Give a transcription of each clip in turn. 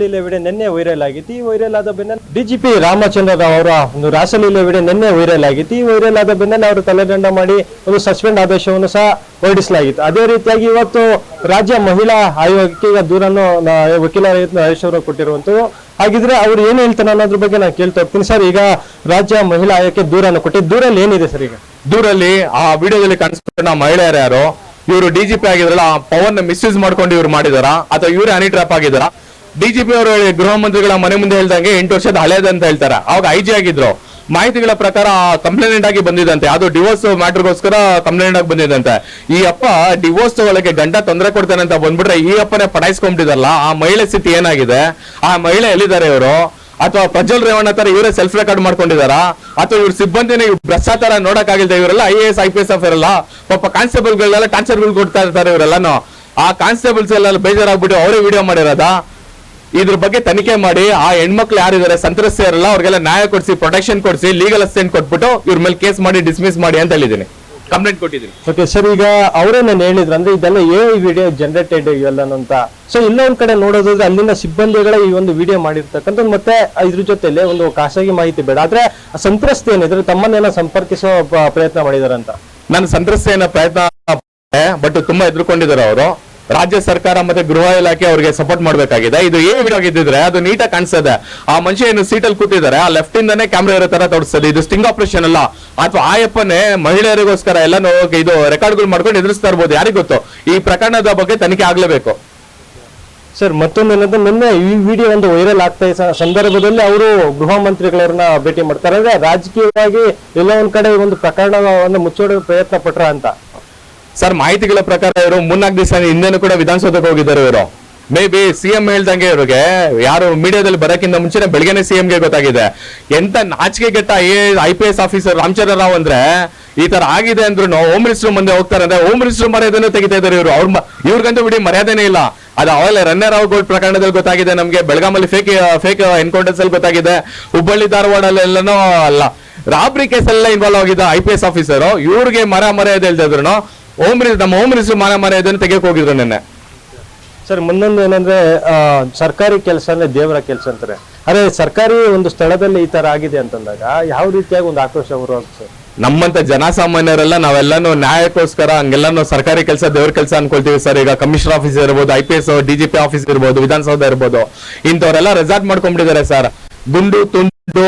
ಲೀಲೆ video ನಿನ್ನೆ viral ಆಗಿತ್ತು. ಈ ವೈರಲ್ ಆದ ಬೆನ್ನಲ್ಲೇ ಡಿಜಿಪಿ ರಾಮಚಂದ್ರ ರಾವ್ ಅವರ ಒಂದು ರಾಸಲೀಲೆ ವಿಡಿಯೋ ನಿನ್ನೆ ವೈರಲ್ ಆಗಿತ್ತು. ಈ ವೈರಲ್ ಆದ ಬೆನ್ನಲ್ಲೇ ಅವರು ತಲೆದಂಡ ಮಾಡಿ ಒಂದು ಸಸ್ಪೆಂಡ್ ಆದೇಶವನ್ನು ಸಹ ಹೊರಡಿಸಲಾಗಿತ್ತು. ಅದೇ ರೀತಿಯಾಗಿ ಇವತ್ತು ರಾಜ್ಯ ಮಹಿಳಾ ಆಯೋಗಕ್ಕೆ ಈಗ ದೂರನ್ನು ವಕೀಲರ ವಕೀಲ ಹರೀಶ್ ಅವರು ಹಾಗಿದ್ರೆ ಅವ್ರು ಏನ್ ಹೇಳ್ತಾರೆ ಅನ್ನೋದ್ರ ಬಗ್ಗೆ ನಾನು ಕೇಳ್ತಾ ಹೋಗ್ತೀನಿ. ಸರ್, ಈಗ ರಾಜ್ಯ ಮಹಿಳಾ ಆಯೋಗಕ್ಕೆ ದೂರನ್ನು ಕೊಟ್ಟಿದ್ದು ದೂರಲ್ಲಿ ಏನಿದೆ ಸರ್ ಈಗ? ದೂರಲ್ಲಿ ಆ ವಿಡಿಯೋದಲ್ಲಿ ಕಾಣಿಸ್ಕೊಂಡ ಮಹಿಳೆಯರು ಯಾರು? ಇವರು ಡಿಜಿಪಿ ಆಗಿದ್ರಲ್ಲ, ಆ ಪವರ್ನ ಮಿಸ್ಯೂಸ್ ಮಾಡ್ಕೊಂಡು ಇವ್ರು ಮಾಡಿದಾರ? ಅಥವಾ ಇವರೇ ಹನಿ ಟ್ರಾಪ್ ಆಗಿದಾರ? ಡಿಜಿಪಿ ಅವರು ಹೇಳಿ ಗೃಹ ಮಂತ್ರಿಗಳ ಮನೆ ಮುಂದೆ ಹೇಳ್ದಂಗೆ ಎಂಟು ವರ್ಷದ ಹಳೇದಂತ ಹೇಳ್ತಾರೆ. ಅವಾಗ ಐ ಜಿ ಆಗಿದ್ರು. ಮಾಹಿತಿಗಳ ಪ್ರಕಾರ ಕಂಪ್ಲೇಂಟ್ ಆಗಿ ಬಂದಿದಂತೆ ಅದು ಡಿವೋರ್ಸ್ ಮ್ಯಾಟರ್ಗೋಸ್ಕರ ಕಂಪ್ಲೇಂಟ್ ಆಗಿ ಬಂದಿದಂತೆ ಈ ಅಪ್ಪ ಡಿವೋರ್ಸ್ ಒಳಗೆ ಗಂಡ ತೊಂದರೆ ಕೊಡ್ತಾನೆ ಅಂತ ಬಂದ್ಬಿಟ್ರೆ ಈ ಅಪ್ಪನೇ ಪಟಾಯಿಸ್ಕೊಂಡ್ಬಿಟ್ಟಿದಾರಲ್ಲ ಆ ಮಹಿಳೆ ಸ್ಥಿತಿ ಏನಾಗಿದೆ? ಆ ಮಹಿಳೆ ಎಲ್ಲಿದ್ದಾರೆ ಇವರು? ಅಥವಾ ಪ್ರಜ್ವಲ್ ರೇವಣ್ಣ ತರ ಇವರೇ ಸೆಲ್ಫ್ ರೆಕಾರ್ಡ್ ಮಾಡ್ಕೊಂಡಿದಾರಾ? ಅಥವಾ ಇವ್ರ ಸಿಬ್ಬಂದಿನ ಇವ್ರು ಭ್ರಷ್ಟಾಚಾರ ಆಗಿಲ್ಲ ಇವರೆಲ್ಲ I A S I P S ಇರಲ್ಲ ಪಾಪ ಕಾನ್ಸ್ಟೇಬಲ್ಗಳೆಲ್ಲ ಟಾರ್ಚರ್ಗಳು ಕೊಡ್ತಾ ಇರ್ತಾರೆ ಇವರೆಲ್ಲಾನು. ಆ ಕಾನ್ಸ್ಟೇಬಲ್ಸ್ ಎಲ್ಲ ಬೇಜಾರಾಗ್ಬಿಟ್ಟು ಅವರೇ ವಿಡಿಯೋ ಮಾಡಿರೋದಾ? ಇದ್ರ ಬಗ್ಗೆ ತನಿಖೆ ಮಾಡಿ ಆ ಹೆಣ್ಮಕ್ಳು ಯಾರಿದ್ದಾರೆ ಸಂತ್ರಸ್ತೆಯರಲ್ಲ ಅವ್ರಿಗೆಲ್ಲ ನ್ಯಾಯ ಕೊಡಿಸಿ ಪ್ರೊಟೆಕ್ಷನ್ ಕೊಡಿಸಿ ಲೀಗಲ್ ಅಸಿಸ್ಟೆಂಟ್ ಕೊಟ್ಬಿಟ್ಟು ಇವ್ರ ಮೇಲೆ ಕೇಸ್ ಮಾಡಿ ಡಿಸ್ಮಿಸ್ ಮಾಡಿ ಅಂತ ಹೇಳಿದ್ದೀನಿ. ಕಂಪ್ಲೇಂಟ್ ಕೊಟ್ಟಿದ್ದೀನಿ. ಓಕೆ ಸರ್ ಈಗ ಅವರೇ ನಾನು ಹೇಳಿದ್ರು ಅಂದ್ರೆ ಇದೆಲ್ಲ ಎ ವಿಡಿಯೋ ಜನರೇಟೆಡ್ ಇವೆಲ್ಲನೂ ಅಂತ. ಸೊ ಇನ್ನೊಂದ್ ಕಡೆ ನೋಡೋದಾದ್ರೆ ಅಲ್ಲಿನ ಸಿಬ್ಬಂದಿಗಳೇ ಈ ಒಂದು ವಿಡಿಯೋ ಮಾಡಿರ್ತಕ್ಕಂಥ ಮತ್ತೆ ಇದ್ರ ಜೊತೆಲೆ ಒಂದು ಖಾಸಗಿ ಮಾಹಿತಿ ಬೇಡ. ಆದ್ರೆ ಆ ಸಂತ್ರಸ್ತೆ ಏನಿದ್ರೆ ತಮ್ಮನ್ನೆಲ್ಲ ಸಂಪರ್ಕಿಸೋ ಪ್ರಯತ್ನ ಮಾಡಿದಾರಂತ. ನಾನು ಸಂತ್ರಸ್ತೆಯನ್ನ ಪ್ರಯತ್ನ ಬಟ್ ತುಂಬಾ ಎದುರ್ಕೊಂಡಿದ್ದಾರೆ ಅವರು. ರಾಜ್ಯ ಸರ್ಕಾರ ಮತ್ತೆ ಗೃಹ ಇಲಾಖೆ ಅವರಿಗೆ ಸಪೋರ್ಟ್ ಮಾಡಬೇಕಾಗಿದೆ. ಇದು ಏ ವಿಡಿಯೋ ಆಗಿದ್ದಿದ್ರೆ ಅದು ನೀಟಾಗಿ ಕಾಣಿಸ್ತದೆ ಆ ಮನುಷ್ಯ ಏನು ಸೀಟಲ್ಲಿ ಕೂತಿದ್ದಾರೆ. ಆ ಲೆಫ್ಟ್ ಇಂದಾನೆ ಕ್ಯಾಮ್ರಾ ಇರೋ ತರ ತೋರಿಸ್ತದೆ ಇದು ಸ್ಟಿಂಗ್ ಆಪರೇಷನ್ ಅಲ್ಲ. ಅಥವಾ ಆಯಪ್ಪನೇ ಮಹಿಳೆಯರಿಗೋಸ್ಕರ ಎಲ್ಲಾನು ಇದು ರೆಕಾರ್ಡ್ಗಳು ಮಾಡ್ಕೊಂಡು ಎದುರಿಸ್ತಾ ಇರ್ಬೋದು. ಯಾರಿಗೂ ಗೊತ್ತು? ಈ ಪ್ರಕರಣದ ಬಗ್ಗೆ ತನಿಖೆ ಆಗ್ಲೇಬೇಕು. ಸರ್ ಮತ್ತೊಂದು ಏನಂದ್ರೆ ನಿನ್ನೆ ಈ ವಿಡಿಯೋ ಒಂದು ವೈರಲ್ ಆಗ್ತಾ ಇದ್ದ ಸಂದರ್ಭದಲ್ಲಿ ಅವರು ಗೃಹ ಮಂತ್ರಿಗಳನ್ನ ಭೇಟಿ ಮಾಡ್ತಾರೆ. ಅಂದ್ರೆ ರಾಜಕೀಯವಾಗಿ ಎಲ್ಲ ಒಂದ್ ಕಡೆ ಒಂದು ಪ್ರಕರಣವನ್ನು ಮುಚ್ಚೋಡ ಪ್ರಯತ್ನ ಪಟ್ರ ಅಂತ. ಸರ್, ಮಾಹಿತಿಗಳ ಪ್ರಕಾರ ಇವರು ಮೂರ್ನಾಲ್ಕು ದಿವಸ ಹಿಂದೆನೂ ಕೂಡ ವಿಧಾನಸೌಧಕ್ಕೆ ಹೋಗಿದ್ದಾರೆ ಇವರು. ಮೇ ಬಿ ಸಿಎಂ ಹೇಳ್ದಂಗೆ ಇವ್ರಿಗೆ, ಯಾರು ಮೀಡಿಯಾದಲ್ಲಿ ಬರೋಕ್ಕಿಂತ ಮುಂಚೆನೆ ಬೆಳಗ್ಗೆನೆ ಸಿಎಂ ಗೆ ಗೊತ್ತಾಗಿದೆ. ಎಂತ ನಾಚಿಕೆ ಗೆಟ್ಟ I P S officer Ramachandra Rao ಅಂದ್ರೆ, ಈ ತರ ಆಗಿದೆ ಅಂದ್ರು ಹೋಮ್ ಮಿನಿಸ್ಟರ್ ಮುಂದೆ ಹೋಗ್ತಾರೆ ಅಂದ್ರೆ ಹೋಮ್ ಮಿನಿಸ್ಟರ್ ಮರ್ಯಾದೆನೂ ತೆಗಿತಾ ಇದ್ದಾರೆ ಇವರು. ಅವ್ರ ಇವ್ರಿಗಂತೂ ಬಿಡಿ ಮರ್ಯಾದೆನೇ ಇಲ್ಲ. ಅದು ಅವಾಗಲೇ ರನ್ನೇ ರಾವ್ ಗೋಲ್ಡ್ ಪ್ರಕರಣದಲ್ಲಿ ಗೊತ್ತಾಗಿದೆ ನಮ್ಗೆ, ಬೆಳಗಾಮಲ್ಲಿ ಫೇಕ್ ಫೇಕ್ ಎನ್ಕೌಂಟರ್ಸ್ ಅಲ್ಲಿ ಗೊತ್ತಾಗಿದೆ. ಹುಬ್ಬಳ್ಳಿ, ಧಾರವಾಡಲ್ಲೆಲ್ಲನೂ ಅಲ್ಲ. ರಾಬ್ರಿ ಕೇಸ್ ಎಲ್ಲ ಇನ್ವಾಲ್ವ್ ಆಗಿದ್ದ ಐ ಪಿ ಎಸ್ ಆಫೀಸರ್ ಇವ್ರಿಗೆ ಮರ ಮರ್ಯಾದೆ ಇಲ್ದಿದ್ರು ಹೋಮ್ ಮಿನಿಸ್ಟರ್ ನಮ್ಮ ಹೋಮ್ ಮಿನಿಸ್ಟರ್ ಮಾನ ಮರ್ಯಾದೆಯನ್ನು ತೆಗೆಯಕ್ಕೆ ಹೋಗಿದ್ರು ನಿನ್ನೆ. ಸರ್ ಮುಂದೊಂದು ಏನಂದ್ರೆ ಆ, ಸರ್ಕಾರಿ ಕೆಲಸ ಅಂದ್ರೆ ದೇವರ ಕೆಲಸ ಅಂತಾರೆ. ಅದೇ ಸರ್ಕಾರಿ ಒಂದು ಸ್ಥಳದಲ್ಲಿ ಈ ತರ ಆಗಿದೆ ಅಂತಂದಾಗ ಯಾವ ರೀತಿಯಾಗಿ ಒಂದು ಆಕ್ರೋಶ ಬರುವಾಗ ಸರ್? ನಮ್ಮಂತ ಜನಸಾಮಾನ್ಯರೆಲ್ಲ ನಾವೆಲ್ಲಾನು ನ್ಯಾಯಕ್ಕೋಸ್ಕರ ಹಂಗೆಲ್ಲಾನು ಸರ್ಕಾರಿ ಕೆಲಸ ದೇವ್ರ ಕೆಲಸ ಅನ್ಕೊಳ್ತೀವಿ ಸರ್. ಈಗ ಕಮಿಷನರ್ ಆಫೀಸ್ ಇರ್ಬೋದು I P S DGP office ಇರ್ಬೋದು ವಿಧಾನಸೌಧ ಇರ್ಬೋದು ಇಂಥವರೆಲ್ಲ ರೆಸಾರ್ಟ್ ಮಾಡ್ಕೊಂಡ್ಬಿಟ್ಟಿದ್ದಾರೆ ಸರ್. ಗುಂಡು ತುಂಡು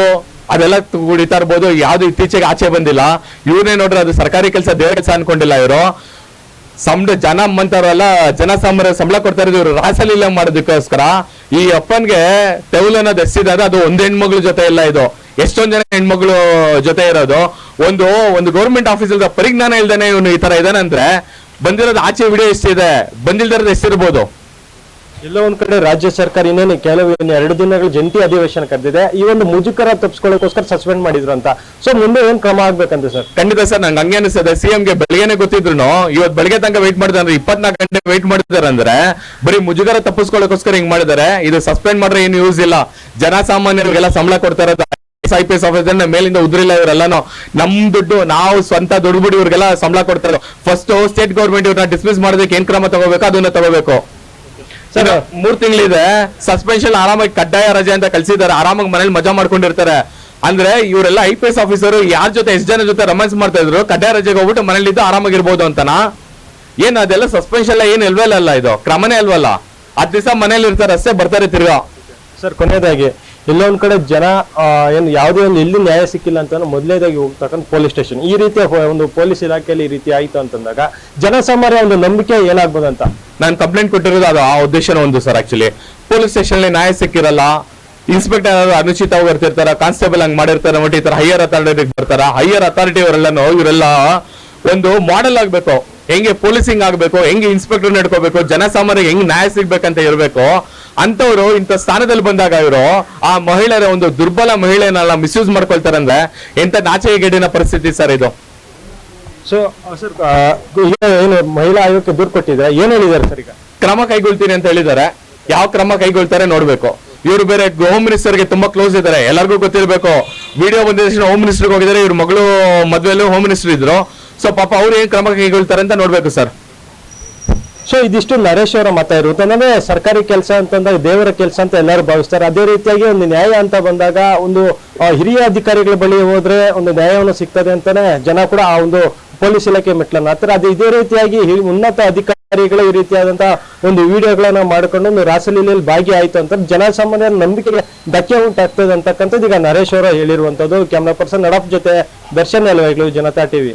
ಅದೆಲ್ಲ ಕುಡಿತಾ ಇರ್ಬೋದು. ಯಾವ್ದು ಇತ್ತೀಚೆಗೆ ಆಚೆ ಬಂದಿಲ್ಲ. ಇವ್ರನ್ನೇ ನೋಡ್ರಿ ಅದು ಸರ್ಕಾರಿ ಕೆಲಸ ದೇವ್ರ ಕೆಲಸ ಅನ್ಕೊಂಡಿಲ್ಲ ಇವರು. ಸಂಬಳ ಜನ ಮಂತವರೆಲ್ಲ ಜನ ಸಾಮಾನ್ಯ ಸಂಬಳ ಕೊಡ್ತಾ ಇರೋದು ಇವರು. ರಾಸಲೀಲ ಮಾಡೋದಕ್ಕೋಸ್ಕರ ಈ ಅಪ್ಪನ್ಗೆ ತೆವಲು ಅನ್ನೋದು ಎಸ್ಸಿದಾಗ ಅದು ಒಂದ್ ಹೆಣ್ಮಗಳ ಜೊತೆ ಇಲ್ಲ ಇದು. ಎಷ್ಟೊಂದ್ ಜನ ಹೆಣ್ಮಗಳು ಜೊತೆ ಇರೋದು. ಒಂದು ಒಂದು ಗೌರ್ಮೆಂಟ್ ಆಫೀಸಲ್ಲಿ ಪರಿಜ್ಞಾನ ಇಲ್ದೇನೆ ಇವನು ಈ ತರ ಇದಾನೆ ಅಂದ್ರೆ ಬಂದಿರೋದು ಆಚೆ ವಿಡಿಯೋ ಎಷ್ಟಿದೆ? ಬಂದಿಲ್ದಿರೋದು ಎಷ್ಟಿರ್ಬೋದು? ಎಲ್ಲ ಒಂದ್ ಕಡೆ ರಾಜ್ಯ ಸರ್ಕಾರ ಇನ್ನೇನು ಕೆಲವು ಎರಡು ದಿನಗಳ ಜಂಟಿ ಅಧಿವೇಶನ ಕರೆದಿದೆ. ಈ ಒಂದು ಮುಜುಗರ ತಪ್ಪಿಸ್ಕೊಳ್ಳೋಕೋಸ್ಕರ ಸಸ್ಪೆಂಡ್ ಮಾಡಿದ್ರು ಅಂತ. ಸೊ ಮುಂದೆ ಏನ್ ಕ್ರಮ ಆಗ್ಬೇಕಂತ ಸರ್? ಖಂಡಿತ ಸರ್, ನಂಗೆ ಹಂಗೆ ಅನಿಸ್ತದೆ. ಸಿಎಂ ಗೆ ಬೆಳಗ್ಗೆನೆ ಗೊತ್ತಿದ್ರು ಇವತ್ತು ಬೆಳಗ್ಗೆ ತನಕ ವೇಟ್ ಮಾಡಿದ್ರೆ ಅಂದ್ರೆ ಇಪ್ಪತ್ನಾಲ್ಕು ಗಂಟೆ ವೆಯ್ಟ್ ಮಾಡಿದಾರೆ ಅಂದ್ರೆ ಬರೀ ಮುಜುಗರ ತಪ್ಪಿಸ್ಕೊಳ್ಳೋಕೋಸ್ಕರ ಹಿಂಗ್ ಮಾಡಿದ್ದಾರೆ. ಇದು ಸಸ್ಪೆಂಡ್ ಮಾಡ್ರೆ ಏನು ಯೂಸ್ ಇಲ್ಲ. ಜನಸಾಮಾನ್ಯರಿಗೆಲ್ಲ ಸಂಬಳ ಕೊಡ್ತಾ ಐ ಪಿ ಎಸ್ ಆಫೀಸರ್ ಮೇಲಿಂದ ಉದ್ರಿಲ್ಲ ಇವರೆಲ್ಲಾನು. ನಮ್ ದುಡ್ಡು, ನಾವು ಸ್ವಂತ ದುಡ್ಡು ಇವ್ರಿಗೆಲ್ಲ ಸಂಬಳ ಕೊಡ್ತಾರೆ ಫಸ್ಟ್ ಸ್ಟೇಟ್ ಗೌರ್ಮೆಂಟ್ ಇವ್ರನ್ನ ಡಿಸ್ಮಿಸ್ ಮಾಡೋದಕ್ಕೆ ಏನ್ ಕ್ರಮ ತಗೋಬೇಕು? ಅದನ್ನ ತಗೋಬೇಕು. ಸರ್ ಮೂರ್ ತಿಂಗಳಿದೆ. ಸಸ್ಪೆನ್ಷನ್ ಆರಾಮಾಗಿ ಕಡ್ಡಾಯ ರಜೆ ಅಂತ ಕಳ್ಸಿದ್ದಾರೆ. ಆರಾಮಾಗಿ ಮನೇಲಿ ಮಜಾ ಮಾಡ್ಕೊಂಡಿರ್ತಾರೆ. ಅಂದ್ರೆ ಇವರೆಲ್ಲ ಐ ಪಿ ಎಸ್ ಆಫೀಸರ್ ಯಾರ ಜೊತೆ ಎಷ್ಟು ಜನ ಜೊತೆ ರೊಮ್ಯಾನ್ಸ್ ಮಾಡ್ತಾ ಇದ್ರು ಕಡ್ಡಾಯ ರಜೆಗೆ ಹೋಗ್ಬಿಟ್ಟು ಮನೇಲಿದ್ದು ಆರಾಮಾಗಿರ್ಬೋದು ಅಂತನಾ? ಏನ್ ಅದೆಲ್ಲ ಸಸ್ಪೆನ್ಷನ್ ಏನ್ ಇಲ್ವೇ ಅಲ್ಲ ಇದು? ಕ್ರಮನೇ ಅಲ್ವಲ್ಲ? ಹತ್ತು ದಿವಸ ಮನೇಲಿ ಇರ್ತಾರೆ ಅಷ್ಟೇ ಬರ್ತಾರೆ ತಿರ್ಗಾ. ಸರ್ ಕೊನೆಯದಾಗಿ ಎಲ್ಲ ಒಂದ್ ಕಡೆ ಜನ ಏನು ಯಾವುದೇ ಒಂದು ಎಲ್ಲಿ ನ್ಯಾಯ ಸಿಕ್ಕಿಲ್ಲ ಅಂತ ಮೊದಲೇದಾಗಿ ಹೋಗ್ತಕ್ಕಂಥ ಪೊಲೀಸ್ ಸ್ಟೇಷನ್ ಈ ರೀತಿಯ ಒಂದು ಪೊಲೀಸ್ ಇಲಾಖೆಯಲ್ಲಿ ಈ ರೀತಿ ಆಯ್ತು ಅಂತಂದಾಗ ಜನಸಾಮಾನ್ಯ ಒಂದು ನಂಬಿಕೆ ಏನಾಗ್ಬೋದು ಅಂತ ನಾನು ಕಂಪ್ಲೇಂಟ್ ಕೊಟ್ಟಿರೋದು ಅದು ಆ ಉದ್ದೇಶನ ಒಂದು ಸರ್ ಆಕ್ಚುಲಿ ಪೊಲೀಸ್ ಸ್ಟೇಷನ್ ನ್ಯಾಯ ಸಿಕ್ಕಿರಲ್ಲ ಇನ್ಸ್ಪೆಕ್ಟರ್ ಅನುಚಿತವಾಗಿ ಬರ್ತಿರ್ತಾರ ಕಾನ್ಸ್ಟೇಬಲ್ ಹಂಗ್ ಮಾಡಿರ್ತಾರೆ, ಮತ್ತೆ ಈ ತರ ಹೈಯರ್ ಅಥಾರಿಟಿ ಬರ್ತಾರ ಹೈಯರ್ ಅಥಾರಿಟಿ ಅವರೆಲ್ಲನು ಇವರೆಲ್ಲ ಒಂದು ಮಾಡೆಲ್ ಆಗ್ಬೇಕು. ಹೆಂಗೆ ಪೊಲೀಸಿಂಗ್ ಆಗ್ಬೇಕು, ಹೆಂಗೆ ಇನ್ಸ್ಪೆಕ್ಟರ್ ನಡ್ಕೋಬೇಕು, ಜನಸಾಮಾನ್ಯರಿಗೆ ಹೆಂಗ್ ನ್ಯಾಯ ಸಿಗ್ಬೇಕಂತ ಇರಬೇಕು ಅಂತವ್ರು ಇಂಥ ಸ್ಥಾನದಲ್ಲಿ ಬಂದಾಗ ಇವರು ಆ ಮಹಿಳೆಯರ ಒಂದು ದುರ್ಬಲ ಮಹಿಳೆಯನ್ನೆಲ್ಲ ಮಿಸ್ಯೂಸ್ ಮಾಡ್ಕೊಳ್ತಾರೆ ಅಂದ್ರೆ ಎಂತ ನಾಚಿಕೆಗೇಡಿನ ಪರಿಸ್ಥಿತಿ ಸರ್ ಇದು? ಸೊ ಸರ್ ಏನು ಮಹಿಳಾ ಆಯೋಗಕ್ಕೆ ದೂರು ಕೊಟ್ಟಿದ್ರೆ ಏನ್ ಹೇಳಿದ್ದಾರೆ ಸರ್ ಈಗ? ಕ್ರಮ ಕೈಗೊಳ್ತೀನಿ ಅಂತ ಹೇಳಿದ್ದಾರೆ. ಯಾವ ಕ್ರಮ ಕೈಗೊಳ್ತಾರೆ ನೋಡ್ಬೇಕು. ಇವರು ಬೇರೆ ಹೋಮ್ ಮಿನಿಸ್ಟರ್ಗೆ ತುಂಬಾ ಕ್ಲೋಸ್ ಇದ್ದಾರೆ. ಎಲ್ಲರಿಗೂ ಗೊತ್ತಿರಬೇಕು. ವಿಡಿಯೋ ಬಂದ ತಕ್ಷಣ ಹೋಮ್ ಮಿನಿಸ್ಟರ್ಗೆ ಹೋಗಿದ್ದಾರೆ. ಇವ್ರ ಮಗಳು ಮದ್ವೆಲ್ಲೂ ಹೋಮ್ ಮಿನಿಸ್ಟರ್ ಇದ್ರು. ಸೊ ಪಾಪ ಅವ್ರು ಏನ್ ಕ್ರಮ ಕೈಗೊಳ್ತಾರೆ ಅಂತ ನೋಡ್ಬೇಕು ಸರ್. ಸೊ ಇದಿಷ್ಟು ನರೇಶ್ ಅವರ ಮತ ಇರುತ್ತೆ ಸರ್ಕಾರಿ ಕೆಲಸ ಅಂತಂದಾಗ ದೇವರ ಕೆಲಸ ಅಂತ ಎಲ್ಲರೂ ಭಾವಿಸ್ತಾರೆ. ಅದೇ ರೀತಿಯಾಗಿ ಒಂದು ನ್ಯಾಯ ಅಂತ ಬಂದಾಗ, ಒಂದು ಹಿರಿಯ ಅಧಿಕಾರಿಗಳ ಬಳಿ ಹೋದ್ರೆ, ಒಂದು ನ್ಯಾಯವನ್ನು ಸಿಗ್ತದೆ ಅಂತಾನೆ ಜನ ಕೂಡ ಆ ಒಂದು ಪೊಲೀಸ್ ಇಲಾಖೆ ಮೆಟ್ಲನ್ನ ಹತ್ತಾರೆ ಅದೇ ಇದೇ ರೀತಿಯಾಗಿ ಉನ್ನತ ಅಧಿಕಾರಿಗಳು ಈ ರೀತಿಯಾದಂತಹ ಒಂದು ವಿಡಿಯೋಗಳನ್ನ ಮಾಡಿಕೊಂಡು ಒಂದು ರಾಸಲೀಲೆಯಲ್ಲಿ ಭಾಗಿಯಾಯಿತು ಅಂತ ಜನಸಾಮಾನ್ಯರ ನಂಬಿಕೆಗೆ ಧಕ್ಕೆ ಉಂಟಾಗ್ತದೆ ಅಂತಕ್ಕಂಥದ್ದು ಈಗ ನರೇಶ್ ಅವರು ಹೇಳಿರುವಂತದ್ದು ಕ್ಯಾಮ್ರಾ ಪರ್ಸನ್ ನಡಪ್ ಜೊತೆ ದರ್ಶನ ಎಲ್ವೈಗಳು ಜನತಾ ಟಿವಿ.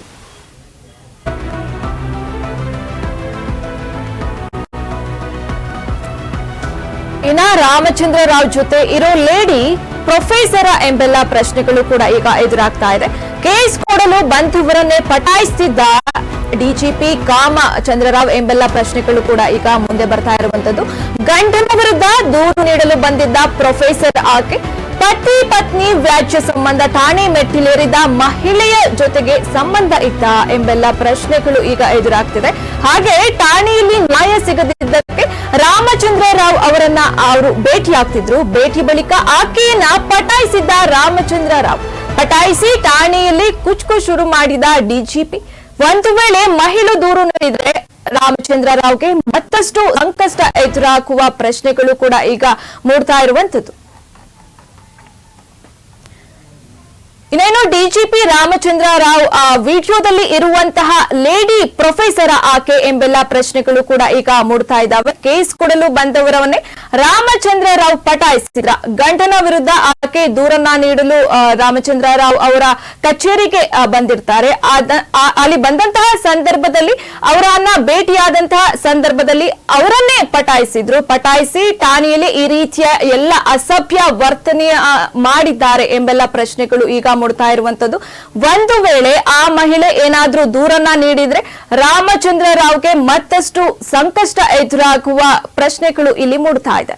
ಇನ್ನ ರಾಮಚಂದ್ರ ರಾವ್ ಜೊತೆ ಇರೋ ಲೇಡಿ ಪ್ರೊಫೆಸರ ಎಂಬೆಲ್ಲ ಪ್ರಶ್ನೆಗಳು ಕೂಡ ಈಗ ಎದುರಾಗ್ತಾ ಇದೆ. ಕೇಸ್ ಕೊಡಲು ಬಂಧುವರನ್ನೇ ಪಟಾಯಿಸ್ತಿದ್ದ ಡಿಜಿಪಿ ಕಾಮ ಚಂದ್ರರಾವ್ ಎಂಬೆಲ್ಲ ಪ್ರಶ್ನೆಗಳು ಕೂಡ ಈಗ ಮುಂದೆ ಬರ್ತಾ ಇರುವಂತದ್ದು. ಗಂಡನ ವಿರುದ್ಧ ದೂರು ನೀಡಲು ಬಂದಿದ್ದ ಪ್ರೊಫೆಸರ್ ಆಕೆ, ಪತಿ ಪತ್ನಿ ವ್ಯಾಜ್ಯ ಸಂಬಂಧ ಠಾಣೆ ಮೆಟ್ಟಿಲೇರಿದ ಮಹಿಳೆಯ ಜೊತೆಗೆ ಸಂಬಂಧ ಇತ್ತ ಎಂಬೆಲ್ಲ ಪ್ರಶ್ನೆಗಳು ಈಗ ಎದುರಾಗ್ತಿದೆ. ಹಾಗೆ ಠಾಣೆಯಲ್ಲಿ ನ್ಯಾಯ ಸಿಗದಿದ್ದಕ್ಕೆ ರಾಮಚಂದ್ರ ರಾವ್ ಅವರನ್ನ ಅವರು ಭೇಟಿಯಾಗ್ತಿದ್ರು. ಭೇಟಿ ಬಳಿಕ ಆಕೆಯನ್ನ ಪಟಾಯಿಸಿದ್ದ ರಾಮಚಂದ್ರ ರಾವ್ ಪಟಾಯಿಸಿ ಠಾಣೆಯಲ್ಲಿ ಕುಚ್ಕು ಶುರು ಮಾಡಿದ ಡಿಜಿಪಿ. ಒಂದು ವೇಳೆ ಮಹಿಳೆ ದೂರು ನೀಡಿದ್ರೆ ರಾಮಚಂದ್ರ ರಾವ್ಗೆ ಮತ್ತಷ್ಟು ಸಂಕಷ್ಟ ಎದುರಾಕುವ ಪ್ರಶ್ನೆಗಳು ಕೂಡ ಈಗ ಮೂಡ್ತಾ ಇರುವಂತದ್ದು ಇನ್ನೇನು ಡಿಜಿಪಿ ರಾಮಚಂದ್ರ ರಾವ್ ಆ, ವಿಡಿಯೋದಲ್ಲಿ ಇರುವಂತಹ ಲೇಡಿ ಪ್ರೊಫೆಸರ್ ಆಕೆ ಎಂಬೆಲ್ಲ ಪ್ರಶ್ನೆಗಳು ಕೂಡ ಈಗ ಮೂಡ್ತಾ ಇದ್ದಾವೆ. ಕೇಸ್ ಕೊಡಲು ಬಂದವರವನ್ನೇ ರಾಮಚಂದ್ರ ರಾವ್ ಪಟಾಯಿಸಿದ್ರ. ಗಂಡನ ವಿರುದ್ಧ ಆಕೆ ದೂರನ್ನ ನೀಡಲು ರಾಮಚಂದ್ರ ರಾವ್ ಅವರ ಕಚೇರಿಗೆ ಬಂದಿರ್ತಾರೆ. ಅಲ್ಲಿ ಬಂದಂತಹ ಸಂದರ್ಭದಲ್ಲಿ ಅವರನ್ನ ಭೇಟಿಯಾದಂತಹ ಸಂದರ್ಭದಲ್ಲಿ ಅವರನ್ನೇ ಪಟಾಯಿಸಿದ್ರು. ಪಟಾಯಿಸಿ ಠಾಣೆಯಲ್ಲಿ ಈ ರೀತಿಯ ಎಲ್ಲ ಅಸಭ್ಯ ವರ್ತನೆ ಮಾಡಿದ್ದಾರೆ ಎಂಬೆಲ್ಲ ಪ್ರಶ್ನೆಗಳು ಈಗ ಮೂಡ್ತಾ ಇರುವಂತದ್ದು. ಒಂದು ವೇಳೆ ಆ ಮಹಿಳೆ ಏನಾದ್ರೂ ದೂರನ್ನ ನೀಡಿದ್ರೆ ರಾಮಚಂದ್ರ ರಾವ್ಗೆ ಮತ್ತಷ್ಟು ಸಂಕಷ್ಟ ಎದುರಾಗುವ ಪ್ರಶ್ನೆಗಳು ಇಲ್ಲಿ ಮೂಡ್ತಾ ಇದೆ.